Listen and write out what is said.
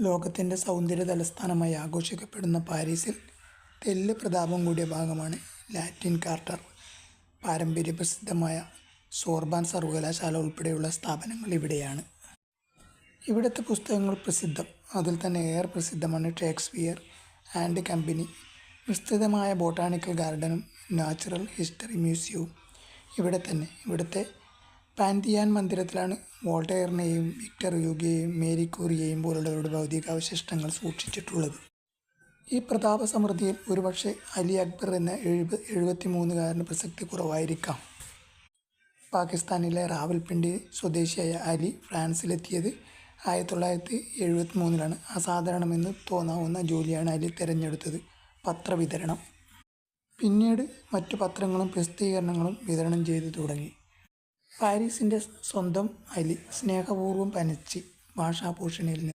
ലോകത്തിന്റെ സൗന്ദര്യ തലസ്ഥാനമായി ആഘോഷിക്കപ്പെടുന്ന പാരീസിൽ തെല്ല് പ്രതാപം കൂടിയ ഭാഗമാണ് ലാറ്റിൻ ക്വാർട്ടർ. പാരമ്പര്യപ്രസിദ്ധമായ സോർബാൻ സർവകലാശാല ഉൾപ്പെടെയുള്ള സ്ഥാപനങ്ങൾ ഇവിടെയാണ്. ഇവിടുത്തെ പുസ്തകങ്ങൾ പ്രസിദ്ധം. അതിൽ തന്നെ ഏറെ പ്രസിദ്ധമാണ് ഷേക്സ്പിയർ ആൻഡ് കമ്പനി. വിസ്തൃതമായ ബോട്ടാണിക്കൽ ഗാർഡനും നാച്ചുറൽ ഹിസ്റ്ററി മ്യൂസിയവും ഇവിടെ തന്നെ ഇവിടുത്തെ പാൻതിയാൻ മന്ദിരത്തിലാണ് വോൾട്ടയറിനെയും വിക്ടർ യുഗയെയും മേരി ക്യൂറിയെയും പോലുള്ളവരുടെ ഭൗതികാവശിഷ്ടങ്ങൾ സൂക്ഷിച്ചിട്ടുള്ളത്. ഈ പ്രതാപസമൃദ്ധിയിൽ ഒരുപക്ഷെ അലി അക്ബർ എന്ന എഴുപത്തിമൂന്നുകാരന് പ്രസക്തി കുറവായിരിക്കാം. പാകിസ്ഥാനിലെ റാവൽപിണ്ടി സ്വദേശിയായ അലി ഫ്രാൻസിലെത്തിയത് ആയിരത്തി തൊള്ളായിരത്തി എഴുപത്തി മൂന്നിലാണ് അസാധാരണമെന്ന് തോന്നാവുന്ന ജോലിയാണ് അലി തിരഞ്ഞെടുത്തത് പത്രവിതരണം. പിന്നീട് മറ്റു പത്രങ്ങളും പ്രസിദ്ധീകരണങ്ങളും വിതരണം ചെയ്തു തുടങ്ങി. പാരീസിന്റെ സ്വന്തം അലി സ്നേഹപൂർവം പനച്ചി ഭാഷാഭൂഷണിയിൽ നിന്ന്